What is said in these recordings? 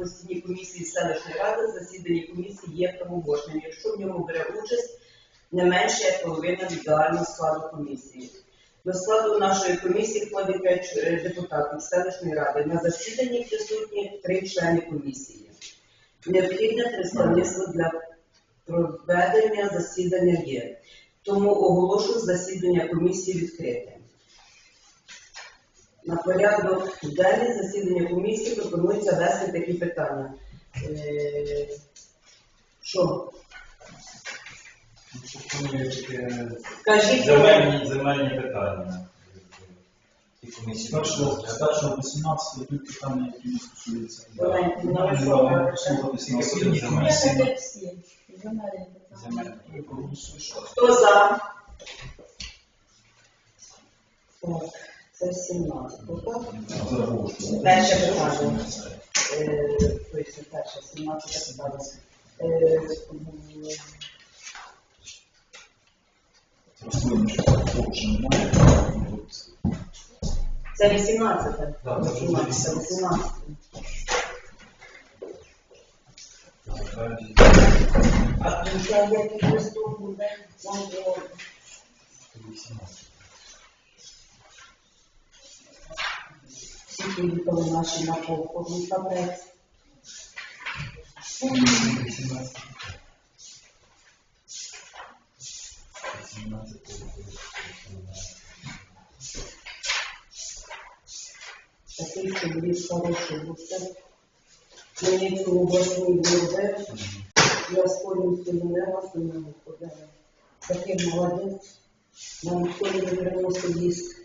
постійній комісії селищної ради засідання комісії є правоможним, якщо в ньому бере участь не менше як половина від загального складу комісії. До складу нашої комісії входить 5 депутатів селищної ради. На засіданні присутні три члени комісії. Необхідне представництво для проведення засідання є. Тому оголошую засідання комісії відкритим. На порядок денний засідання комісії пропонується вести такі питання. Е, Що? Кажіть, земельні, земельні питання. І комісії. Першого першого по 17 тут питання, які не стосуються. Земельні хто за? Це 17, так? зараховую. Перше питання. Е, Тобто перше, 17 питання. Е, Це 18. Так, це вже 18, 18. А тут я який листок буде? Може, приїхали наші на повходний табрець. Такий чоловік хороший був. Це Хмельницького обласної ВРВ. Я з повністю мене вас не виходила. Такий молодець. Нам ніхто не приносив їсти.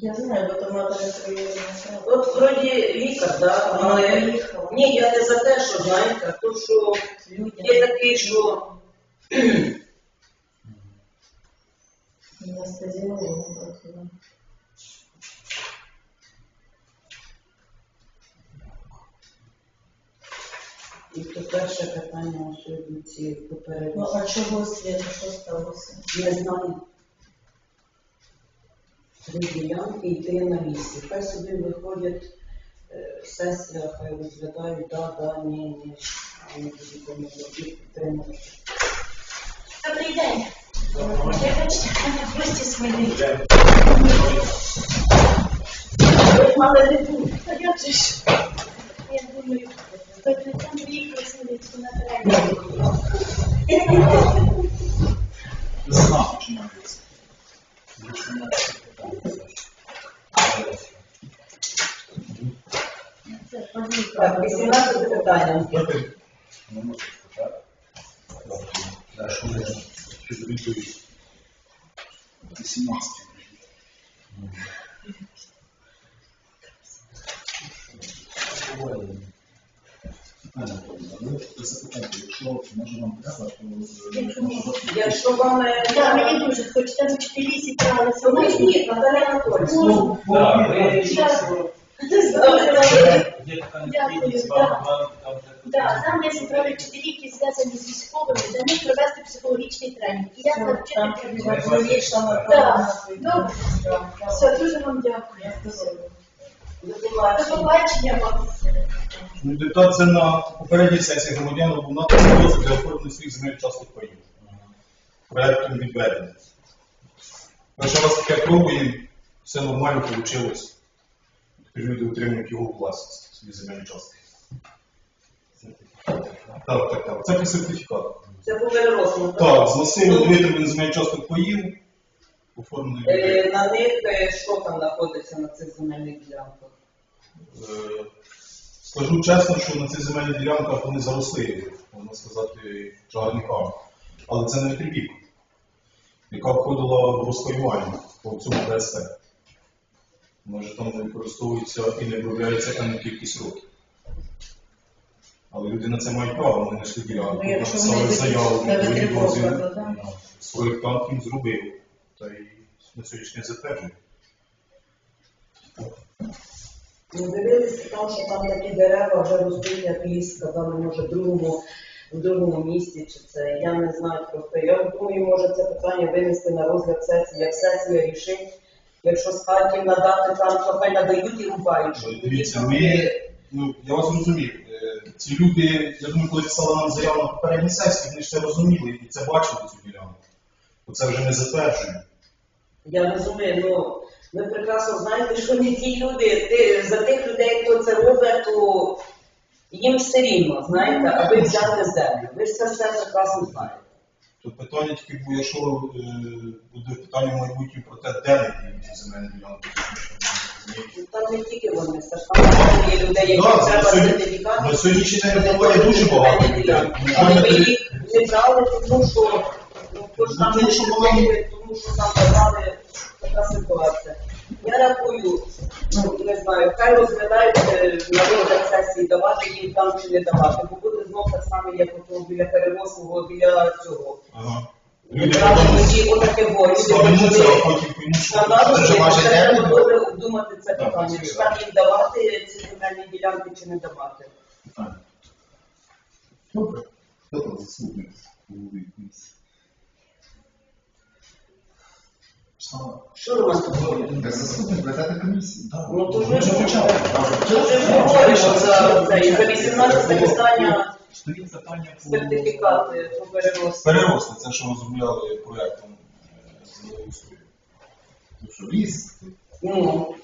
Я знаю, бо то мати От вроді лікар, да, але ні, я не за те, що знаєте, то що є такий, що і то перше питання сьогодні ці Ну, а чого світ, що сталося? Не знаю. Три ділянки йти на місці. Хай собі виходять е, сесія, хай розглядають, да, да, ні, ні. А ми тоді будемо підтримувати. Добрий день. Я бачите, в гості свої. Ви мали не бути. Та я же ж, я думаю, Смілицьку на перегляд. Весна добре. Все, дуже вам дякую. До побачення. вам. Ну, депутат на попередній сесії громадян був дозвіл для оформлення своїх земель частних паїв. Проектом відведення. Перший раз таке пробуємо, все нормально вийшло. Тепер люди отримують його власність, свої земельні частки. Так, так, так. Це по сертифікату. Це по перерослу. Так, з масиву витриманих земель частних паїв, оформлений. Е, На них е, що там знаходиться на цих земельних ділянках? Е, Скажу чесно, що на цих земельних ділянках вони заросли, можна сказати, чагарниками. Але це не трипік, яка входила в розпаювання по цьому ДСТ. Може там не використовується і не обробляється певна кількість років. Але люди на це мають право, вони знайшли ділянку, Ну, якщо написали заяву, не відповідь витримували, дозвіл, да. ну, зробив. Та й на сьогоднішній день затверджує. Ну, дивилися там, що там такі дерева вже ростуть, як ліс, сказали, може, в другому, в другому місці, чи це, я не знаю просто. Я думаю, може це питання винести на розгляд сесії, як сесія рішить, якщо з хатів надати там, то хай надають і рубають, щоб тоді Дивіться, ми- Ну, я вас розумію. Ці люди, я думаю, коли писали нам заяву на попередній сесії, вони ж це розуміли і це бачили цю ділянку. Бо це вже не затверджує. Я розумію, ну ви прекрасно знаєте, що не ті люди, ти, за тих людей, хто це робить, то їм все рівно, знаєте, аби взяти землю. Ви ж це все прекрасно знаєте. То питання тільки буде, якщо е, буде питання в майбутньому про те, де не ці земельні ділянки. Ну, Там не тільки вони, це ж там є людей, які треба сьогодні- сертифікати. на сьогоднішній день дуже багато людей. Ми їх не брали, тому що, ну, хто ж там Ну, тому що тому що там давали така ситуація. Я рахую, ну, не знаю, хай розглядають е, на розгляд сесії, давати їм там чи не давати, бо буде знов так само, як ото біля перевозного, біля цього. Ага. Треба добре обдумати це питання, чи там їм давати ці земельні ділянки, чи не давати. Добре. Комісії? Що Роман Петрович? Ви заступник ведете комісії? Ну, то ж Ми ж почали. Вже ж говоримо за це, і за 18 питання Стоїть питання по сертифікати по переросту. Переросли, це що розробляли проєктом е, землеустрою. Ну що, ліс? Ну,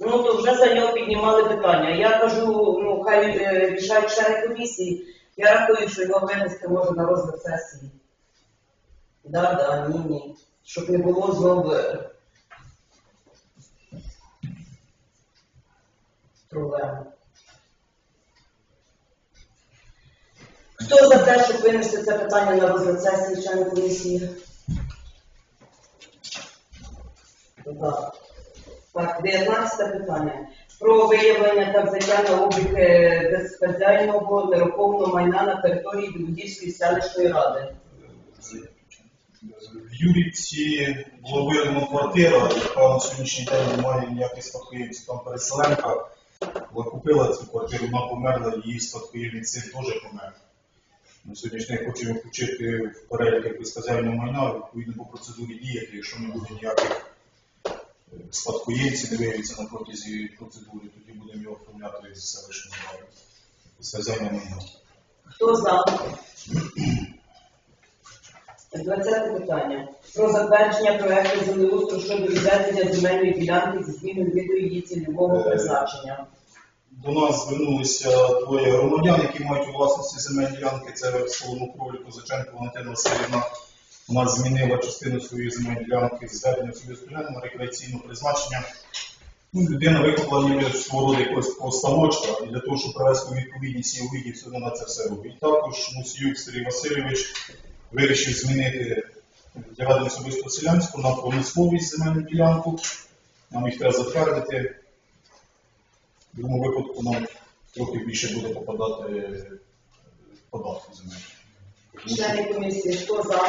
ну то вже за нього піднімали питання. Я кажу, ну хай е, рішають члени комісії. Я рахую, що його винести може на розгляд сесії. Да, да, ні, ні. Щоб не було знову проблем. Хто за те, щоб винести це питання на розгляд сесії комісії? Так. Так, 19 питання. Про виявлення та взяття на облік е, безхазяйного нерухомого майна на території Білодільської селищної ради. В Юрівці було виявлено квартира, яка на сьогоднішній день не має ніяких спадкоємців. Там переселенка була купила цю квартиру, вона померла, її спадкоємець син теж помер. На сьогоднішній день хочемо включити в перелік як безхазяйного майна, відповідно по процедурі діяти, якщо не буде ніяких е, спадкоємців, не виявиться на протязі процедури, тоді будемо його оформляти з селищної ради. Безхазяйне майно. Хто за? 20 питання. Про затвердження проекту землеустрою щодо відведення земельної ділянки зі зміною виду її цільового призначення. До нас звернулися двоє громадян, які мають у власності земельні ділянки. Це Соломокровлі Козаченко Валентина Васильівна. Вона змінила частину своєї земельної ділянки з зведення особисто на рекреаційне призначення. Ну, людина викликала ніби свого роду якогось постановочка, і для того, щоб привести у відповідність її видів, все одно на це все робить. І також Мусіюк Сергій Васильович вирішив змінити для ведення особисто селянську на промисловість земельну ділянку. Нам їх треба затвердити. В другому випадку нам трохи більше буде попадати е, податку земель. Члени комісії, хто за?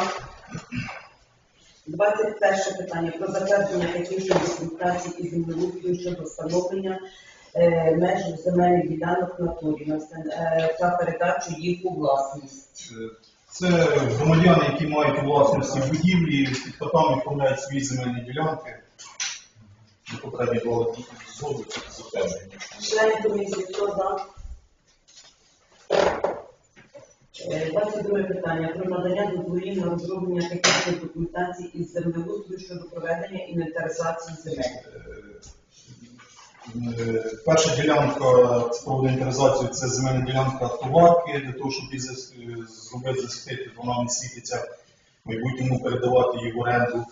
21 питання про затвердження технічної документації і землеустрою щодо встановлення е, меж земельних ділянок натурі на встан- е, та передачу їх у власність. Це громадяни, які мають у власності будівлі, під котами оформляють свої земельні ділянки. Ми попередньо давали згоду, це затвердження. Члени комісії, хто за? Е, 22 питання про надання дозволів на розроблення технічної документації із землеустрою щодо проведення інвентаризації земель. Е, Перша ділянка з проводу це земельна ділянка товарки, для того, щоб її е, зробити засвітити, вона не світиться, в майбутньому передавати її в оренду.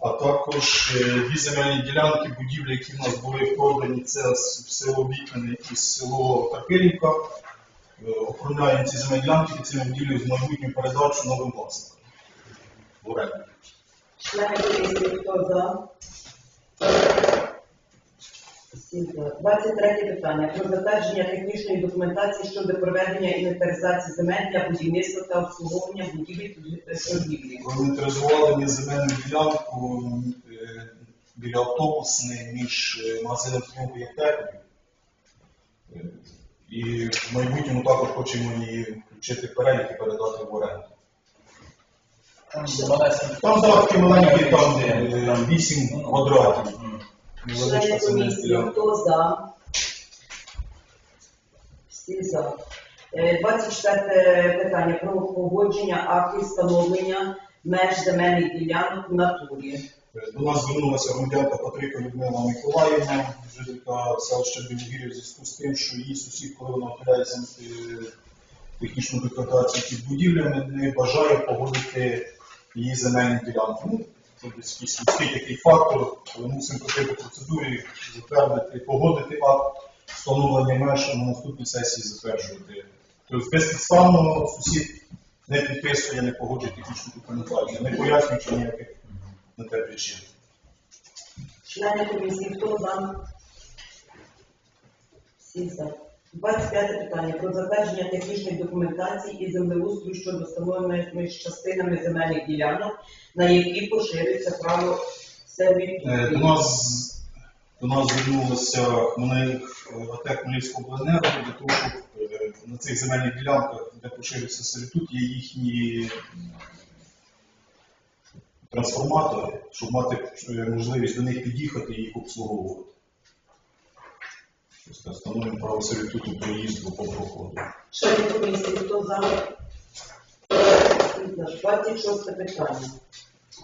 А також е, дві земельні ділянки, будівлі, які в нас були продані, це село Вікне і село Карпилівка. Е, Оформляємо ці земельні ділянки під цими будівлею з майбутню передачу новим власникам в оренду. Члени комісії, хто за? Всі за. 23 питання про затвердження технічної документації щодо проведення інвентаризації земель для будівництва та обслуговування будівель торгівлі. Інвентаризували ми земельну ділянку е, біля автобусної між е, магазином «Фінку» і аптекою. Е, І в майбутньому також хочемо її включити в перелік і передати в оренду. Там. Там датки маленькі, там е, 8 квадратів. Невеличка Члени комісії, хто за? Всі за. Е, 24 питання про погодження актів встановлення меж земельних ділянок в натурі. До нас звернулася громадянка Патрика Людмила Миколаївна, жителька селища Білогір'я, в зв'язку з тим, що її сусід, коли вона оглядається технічну документацію під будівлями, не бажає погодити її земельні ділянки. Це десь якийсь такий фактор, але мусимо пройти по процедурі, затвердити, погодити акт встановлення меж, а на наступній сесії затверджувати. Тобто безпідставно сусід не підписує, не погоджує технічну документацію, не пояснюючи ніяких на те причин. Члени комісії, хто за? Всі за. 25 питання про затвердження технічної документації і землеустрою щодо встановлення між частинами земельних ділянок, на які поширюється право. Е, До нас, до нас звернулося Хмельни- АТЕК Хмельницького обленерго для того, щоб е, на цих земельних ділянках, де поширюється сервітут, є їхні м, трансформатори, щоб мати е, можливість до них під'їхати і їх обслуговувати. Тобто Встановлюємо право сервітуту проїзду по проходу. Члени комісії, хто за? Всі 26 питання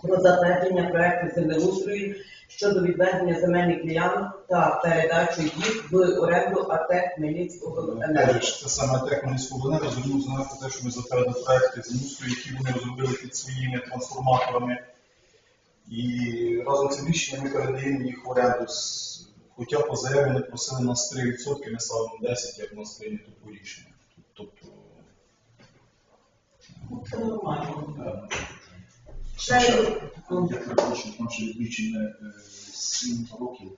про затвердження проекту землеустрою щодо відведення земельних ділянок та передачу їх в оренду АТЕК Хмельницького енерго. Це саме АТЕК Хмельницького обленерго звернувся на нас те, що ми затвердили проекти землеустрою, які вони розробили під своїми трансформаторами. І разом з цим рішенням ми передаємо їх в оренду. З- Хоча по заяві вони просили нас 3%, ми ставимо 10%, як у нас прийнято по рішенню. Тобто, Ну, Це нормально. Я перепрошую, там ще відмічене 7 років.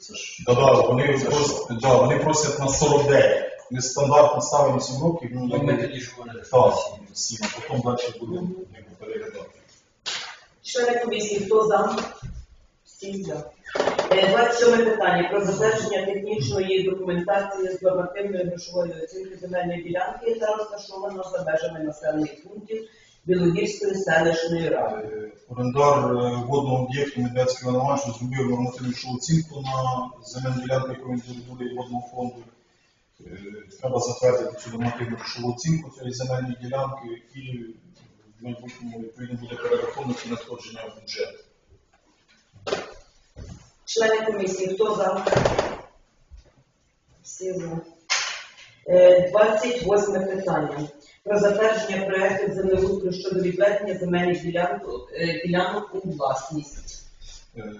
Це ж да-да, вони, просять, да, вони просять на 49. Ми стандартно ставимо 7 років, ну, Ну, ми тоді ж говорили, так, що 7, а потім далі будемо якби, переглядати. Члени комісії, хто за? Всі за. Е, 27 питання про затвердження технічної документації з нормативної грошової оцінки земельної ділянки, яка розташована за межами населених пунктів Білогірської селищної ради. Е, Орендар е, водного об'єкту Медведський Іван Іванович розробив нормативну оцінку на земельну ділянку, яку він території водного фонду. Е, Треба затвердити цю нормативну грошову оцінку цієї земельної ділянки і в майбутньому відповідно буде перераховувати надходження в бюджет. Члени комісії, хто за? Всі за. Е, 28 питання. Про затвердження проекту землеустрою щодо відведення земельних ділянок, е, у власність. Е,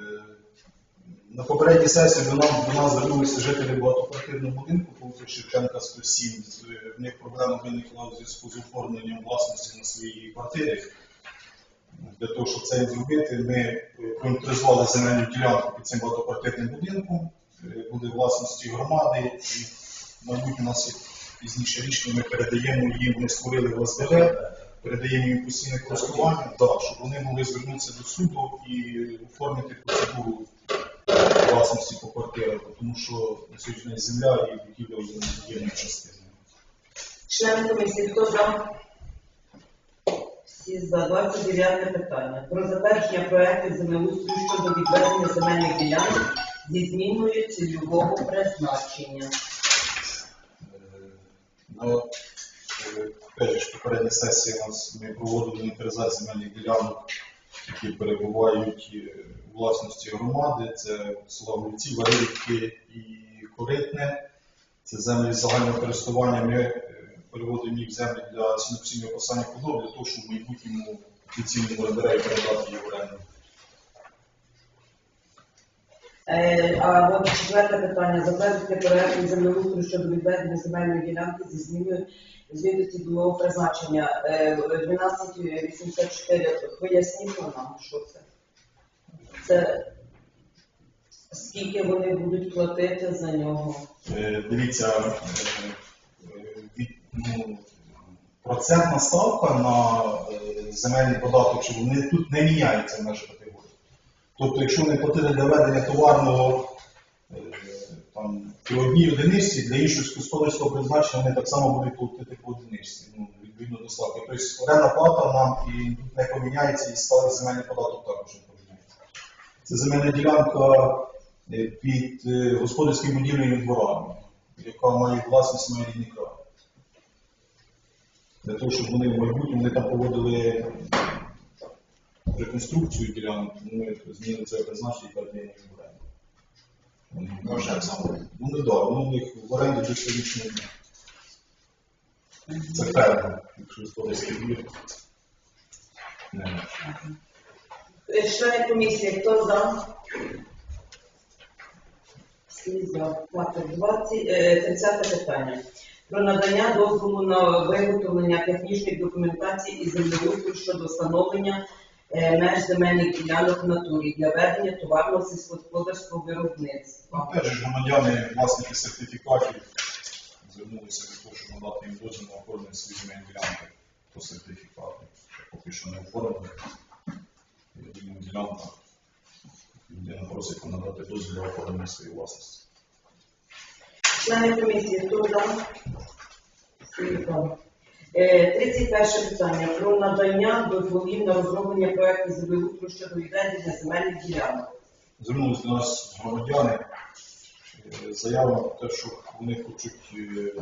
На попередній сесії до нас, до нас звернулися жителі багатоквартирного будинку по вулиці Шевченка 107. В них проблема виникла в зв'язку з оформленням власності на своїй квартирі. Для того, щоб це зробити, ми е, земельну ділянку під цим багатоквартирним будинком, е, буде власності громади, і, мабуть, у нас пізніше рішення, ми передаємо їм, вони створили ОСББ, передаємо їм постійне користування, так, щоб вони могли звернутися до суду і оформити процедуру власності по квартирах, тому що на сьогодні земля і будівля є частиною. Члени комісії, хто за? Всі за 29 питання. Про затвердження проекту землеустрою щодо відведення земельних ділянок зі зміною цільового призначення. Е, Ну, опять же, попередня сесія у нас ми проводили інвентаризацію земельних ділянок, які перебувають е, у власності громади. Це села Голівці, Варилівки і Коритне. Це землі загального користування. Ми переводимо їх в землі для сіноксійного посання худоби, для того, щоб в майбутньому офіційному орендареві передати їх в оренду. Е, А от четверте питання. Затвердити проект землеустрою щодо відведення земельної ділянки зі зміною звідти цільового призначення. Е, 1284. Поясніть нам, що це. Це скільки вони будуть платити за нього? Е, Дивіться, е, е, процентна ставка на е, земельний податок, що вони тут не міняється в межах категорії. Тобто, якщо вони платили для ведення товарного е, там, при одній одиниці, для іншого господарського призначення вони так само будуть платити по одиниці, ну, відповідно до ставки. Тобто оренда плата нам і тут не поміняється, і сталий земельний податок також не поміняється. Це земельна ділянка е, під господарськими будівлями і дворами, яка має власність має рідний край. Для того, щоб вони в майбутньому вони там проводили реконструкцію ділянок, тому ми змінили це призначення і передаємо їм в оренду. Ну, вже саме. Ну не да, воно в них в оренді до сьогоднішнього. Це ферма, якщо історичний двір. Не. Е, Члени комісії, хто за? Всі за. Так, 20, е, 30 питання. Про надання дозволу на виготовлення технічної документації і землеустрою щодо встановлення е, меж земельних ділянок в натурі для ведення товарного сільськогосподарського виробництва. Теж громадяни, власники сертифікатів звернулися для того, щоб надати їм дозвіл на оформлення свої земельні ділянки по сертифікату. Поки що не думаю, ділянка. Людина просить надати дозвіл на оформлення своєї власності. Члени комісії, хто за? Всі за. Е, 31 питання про надання дозволів на розроблення проекту землеустрою щодо відведення земельних ділянок. Звернулися до нас громадяни. Е, Заява про те, що вони хочуть е,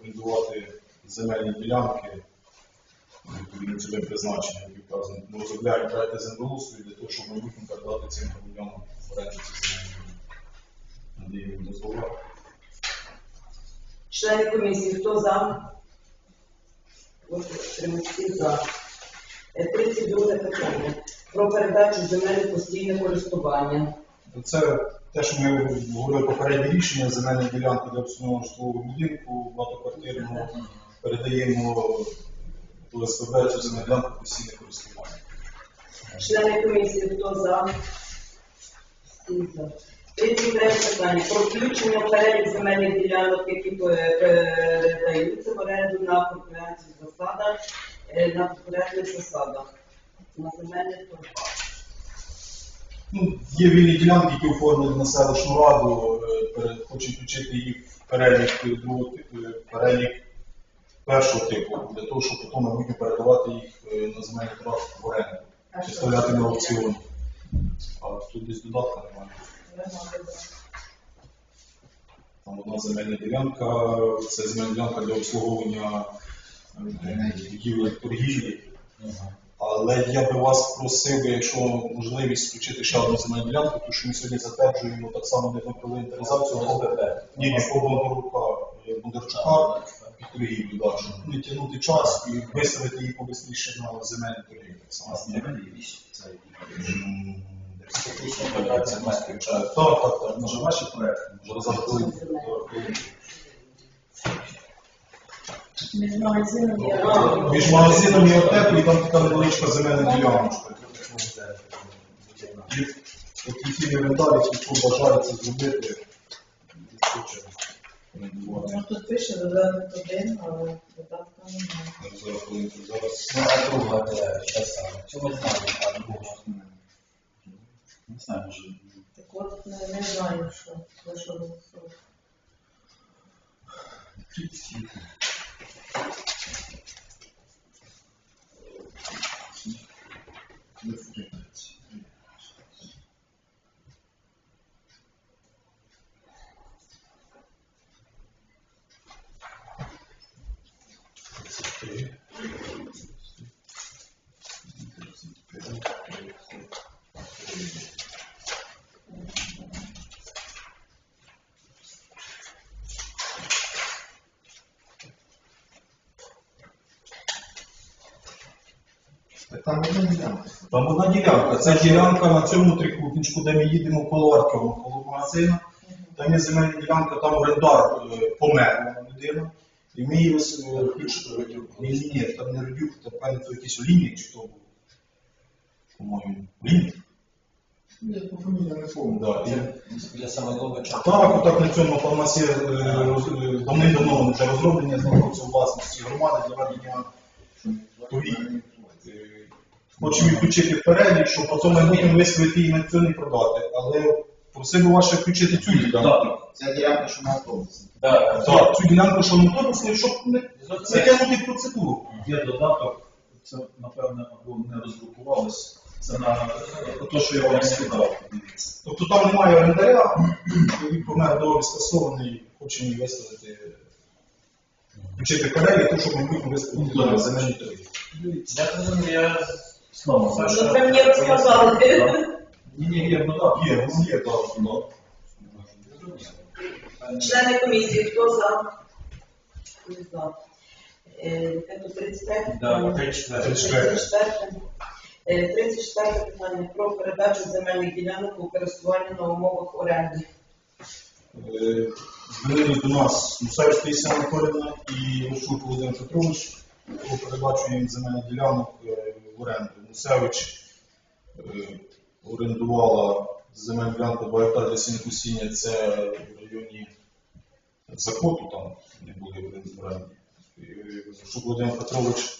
орендувати земельні ділянки відповідно цільовим призначенням, які вказані. Ми розробляємо проекти землеустрою для того, щоб в майбутньому передати цим громадянам оренду ці земельні. Надію дозволяти. Члени комісії, хто за? Всі за. Е, 32 питання про передачу земель постійне користування. Це те, що ми говорили попереднє рішення, земельні ділянки для обслуговування житлового будинку, багатоквартирного, передаємо до ОСББ цю земельну ділянку постійне користування. Члени комісії, хто за? Всі за. 33 питання про включення в перелік земельних ділянок, які е, передаються в оренду на конкурентних засадах, е, на конкурентних засадах, на земельних торгах. Ну, є вільні ділянки, які оформлені на селищну раду, е, хочуть включити їх в перелік другого перелік першого типу, для того, щоб потім майбутньо передавати їх на земельний торг в оренду, виставляти на аукціон. А тут десь додатка немає. Там одна земельна ділянка, це земельна ділянка для обслуговування е, будівель торгівлі. Але я би вас просив, би, якщо можливість включити ще одну земельну ділянку, тому що ми сьогодні затверджуємо так само ми провели інвентаризацію ОСББ. Ні, ні, по Бондарука, е, Бондарчука під торгівлю, да, щоб не тягнути час і виставити її побистріше на земельну торгівлю. Так само. М, десь Так, так, так. Може ваші проекти? Зараз за. Між магазином і А, Між магазином і аптекою там така невеличка земельна діляночка. Потенційний орендар, якщо хто це зробити. Ну, тут пише додаток один, але додатка немає. Зараз хвилинку, зараз. Ну, а друга, де, що саме? Чому не знаю, а друга? Не знаю, може. Так от не, не знаю, що за що голосувати. Так там одна ділянка. Там одна ділянка. Це ділянка на цьому трикутничку, де ми їдемо коло Аркема, коло магазину. Там є земельна ділянка, там орендар е, помер людина. І ми її ось, е, включили. Ні, ні, ні, там не родюк, там певно то якийсь олійник чи хто був. По-моєму. Олійник? Я по фамілії не пам'ятаю. Да. Біля Самойловича. Так, отак на цьому у нас є роз- е, давним-давно вже розроблення знаходиться у власності громади для ведення торгівлі. Хочемо їх включити в перелік, щоб потім майбутньому виставити її на цю не продати. Але просив би ваше включити цю ділянку. Ця ділянка, що на автобусі. Так, Так, цю ділянку, що на автобусний, щоб не затягнути процедуру. Є додаток, це, напевне, або не розблокувалось. Це на те, що я вам скидав. Тобто там немає орендаря, він помер договір скасований, хочемо її виставити включити перелік, то, щоб майбутньо виставити на земельні торги. Я розумію, я знову Ну, Саша. ви мені розказали. Ні, ні, є, ну так. Є, воно є, так. ну. Члени комісії, хто за? Хто за? Е, Це 35 Да, 34. 34. Е, 34 питання про передачу земельних ділянок у користування на умовах оренди. Е, Звернули до нас Мусаєв Таїсія Анатоліївна і Лущук Володимир Петрович їм земельних ділянок е, в оренду. Мусевич е, орендувала земельну ділянку 2 гектари для це в районі Закоту, там не були в оренді. Е, Володимир Петрович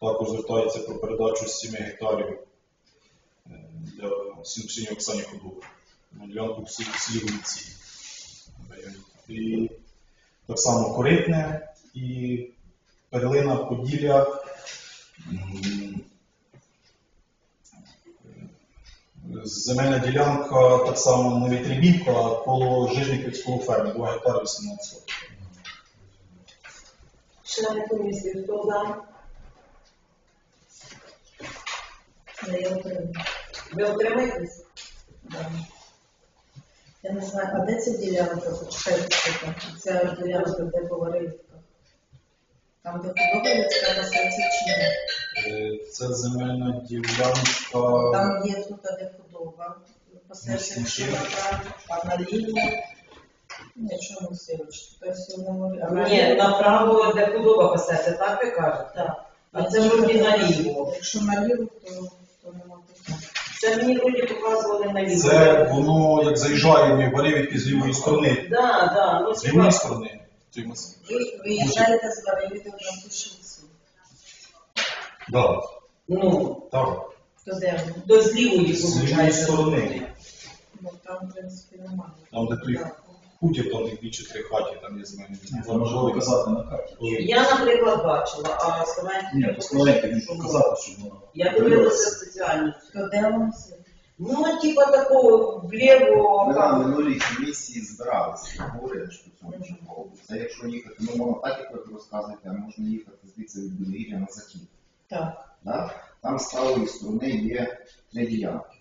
також звертається про передачу з 7 гектарів е, для сінокосіння Оксані Ходової. На ділянку. І так само коритне і перлина Поділля. Земельна ділянка так само не Вітрибівка, а коло Жижниківського ферми, 2 гектари 18 соток. Члени комісії, хто за? Я отримую. Ви отримаєтесь? Да. Я не знаю, а де ця ділянка? Почекайте. Ця ділянка, де поваривка? Там, де подобається пасеться чи ні? Е, Це земельна ділянка. Там є тут, де худоба. Пасеться чи а на лінії. Нічого не сіроч. Тут все одно море. А на Ні, направо, де худоба пасеться, так ви кажете? Так. А це вроді наліво. Якщо наліво, то, то нема питань. Це мені вроді показували наліво. Це воно як заїжджає в Варевівки з лівої сторони. Да, да, ну З лівої сторони. Ви виїжджаєте з Варевіди на Сушівцю. Да, ну, так. То де до з лівої З лівої виходить. сторони. Ну, там, в принципі, немає. Там, де той Так. хутір, там дві чи три хаті, там є земельні Це можливо казати на карті. Я, наприклад, бачила, а Словенський Ні, то складайте, він показати, щоб воно. Я дивилася спеціально. То де сидить? Ну, типа такого вліво. Ми на там. минулій комісії збиралися, говорили, що цьому чергу. Це якщо їхати, ну можна так, як ви розказуєте, а можна їхати звідси від Білогір'я на захід. Так. Да? Там з правої сторони є три ділянки.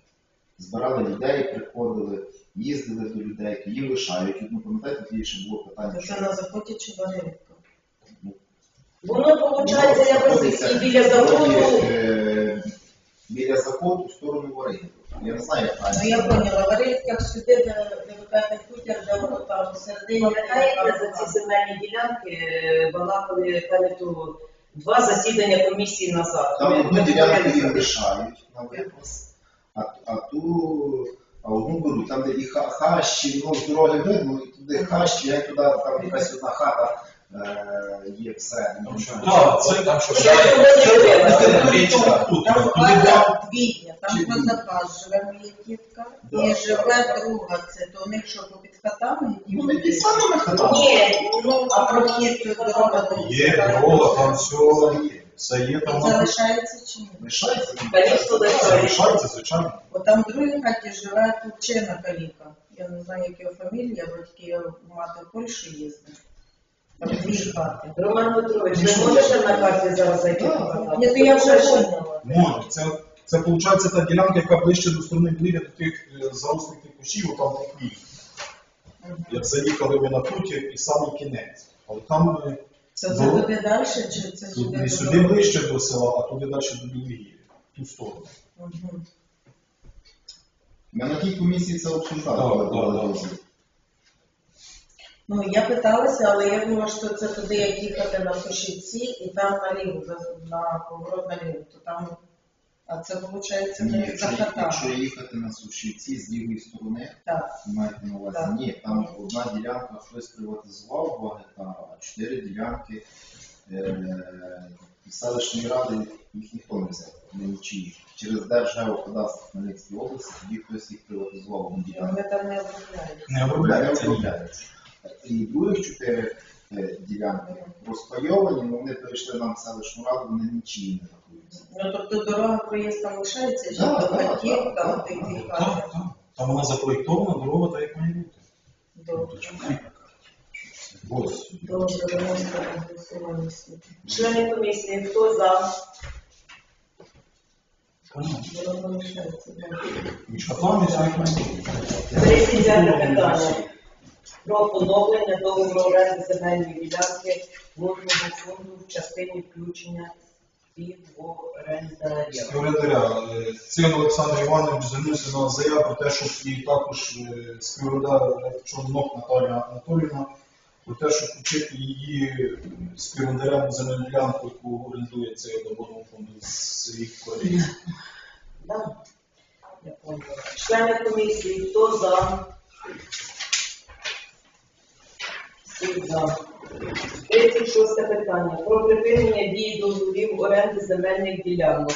Збирали людей, приходили, їздили до людей, їм лишають. Ну, пам'ятаєте, тоді ще було питання, це на заході чи Варевівка? Воно, виходить, якось і біля закону. е, біля заходу в сторону Варенів. Я не знаю, як Ну, правильно. я поняла, Варевівка сюди, де, де ви кажете хутір, де воно там всередині. Пам'ятаєте, за ці земельні ділянки е, балакали пам'ятаю, два засідання комісії назад. Там Ми- одну ми ділянку їм лишають на випас, а, а ту а одну беруть, там, де і ха- хащі, ну, з дороги видно, і туди хащі, я туди, там якась одна хата є. Так, це там що Я шарі. сьогодні дивилася. річка тут. Там позапас живе моя тітка, і живе друга, це то у них що попід хатами, Ну, не під самими хатами. Ні, ну, а прохід дорога до Є дорога, там все, все є, там залишається чи ні? Лишається. Лишається. залишається, звичайно. Бо там в другій хаті живе Турчина Каліка. Я не знаю, як його фамілія, батьки мати в Польщу їздить. Там дві хати. Роман Петрович, ви можете на карті зараз зайти? Ні, то я вже поняла. Може, це, це виходить та ділянка, яка ближче до сторони Бліря, до тих е, зарослих тих кущів, там такий. Мгм. Як заїхали ви на хутір і самий кінець. Але там е, Це вже Ну, туди далі, чи це тут сюди? не сюди ближче до села, а туди далі до в ту сторону. Мгм. Ми на тій комісії це обсуждали. Так, так, так. Ну, я питалася, але я думала, що це туди, як їхати на Сушівці, і там наліво, за- на поворот наліво, то там, а це виходить Ні, не якщо, якщо їхати на Сушівці з лівої сторони, Так, маєте на увазі, Так. ні, там одна ділянка хтось приватизував 2 гектара, а чотири ділянки е, селищної ради їх ніхто не взяв, не нічиї. Через Держгеокадастр Хмельницької області тоді хтось їх приватизував ділянку. вони там не обробляють. Не обробляється обробляється. І других чотири е, ділянки розпайовані, але вони перейшли нам в селищну раду, вони нічиї не рахуються. Ну, тобто дорога проїзд там лишається, до так, хатів, так, там так, тих так, дві Так, хати. так. Там вона запроєктована, дорога так як має бути. Добре. Добре, виносимо голосування. Члени комісії, хто за? Так. Між котлами і своїх майстрів. 39 питання. Про поновлення договору оренди земельної ділянки водного фонду в частині включення співорендарів. Співрадаря. е, Цин Олександр Іванович звернувся на заяву про те, що і також е, Чорнок Наталія Анатоліївна, про те, щоб включити її співрадарем земельну ділянку, яку орендує цей доборного фонду з своїх корів. Да? Я поняла. Члени комісії, хто за? Всі за. 36 питання. Про припинення дії договорів оренди земельних ділянок.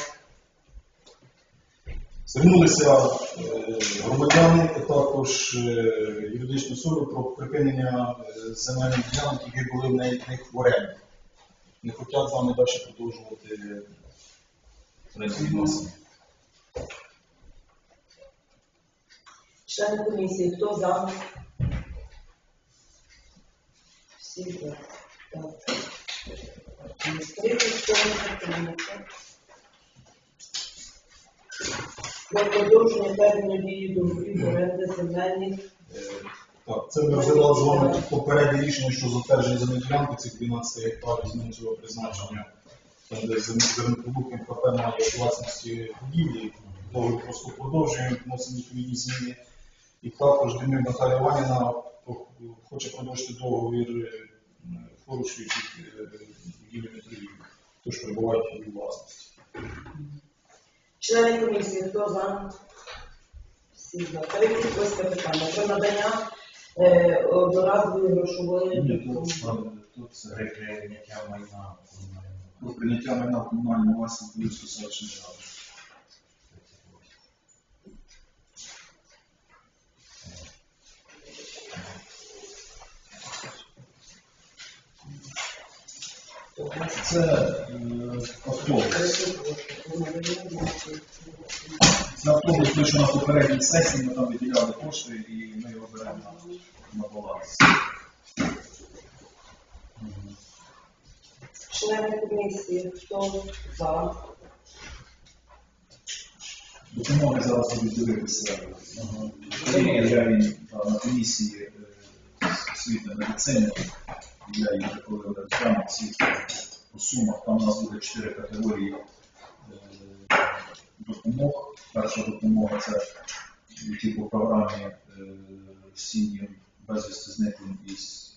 Звернулися е, громадяни, а також е, юридичні особи про припинення е, земельних ділянок, які були в них в оренді. Не хочуть з нами далі продовжувати відносини. Члени комісії, хто за? Так. Адміністративні питання. Про продовження терміну дії договорів оренди земельних Так, це ми розглядали з вами попереднє рішення, що затвердження земельної ділянки цих 12 гектарів змінчого призначення, там де зернополуким КП має власності будівлі, договір просто продовжуємо, вносимо відповідні зміни. І також Демир Наталія Іванівна хоче продовжити договір е, порушуючих будівельних тож перебувають її власності. Члени комісії, хто за? Всі за. 38 питання. Про надання е, одноразової грошової Ні, тут, тут це прийняття майна комунального. про прийняття майна в комунальну власність Львівської селищної ради. Це е, автобус. Це автобус, той, що на попередній сесії ми там виділяли кошти і ми його беремо на, баланс. Члени комісії, хто за? Допомоги зараз будуть дивитися. Я він на комісії е, освіти медицини, я коли розглянув всі по сумах, там у нас буде чотири категорії е, допомог. Перша допомога це які по програмі е, сім'ям безвісти зниклим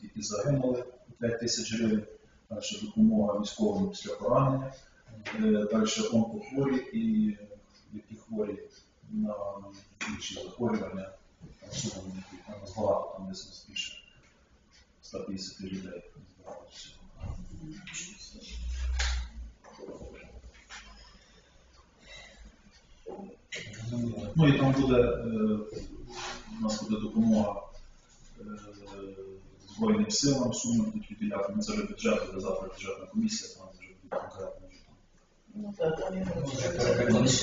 які загинули 5 тисяч гривень. Перша допомога військовим після поранення. Е, Далі онкохворі і е, які хворі на інші захворювання, у там багато, десь більше 150 людей збиралося. Ну і там буде, е, у нас буде допомога е, Збройним силам, суми будуть виділяти, ну це вже бюджет, буде завтра бюджетна комісія, там вже буде конкретно. Ну, так, там є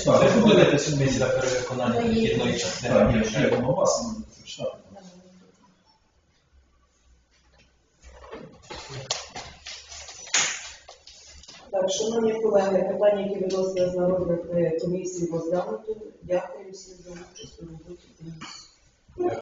Ви будете сумі за перевиконання вихідної частини Так, ні, бюджету? є воно у вас, ми будемо прочитати. Так, шановні колеги, питання, які виносили з народних комісій, розглянуто. Дякую всім за участь у роботі комісії.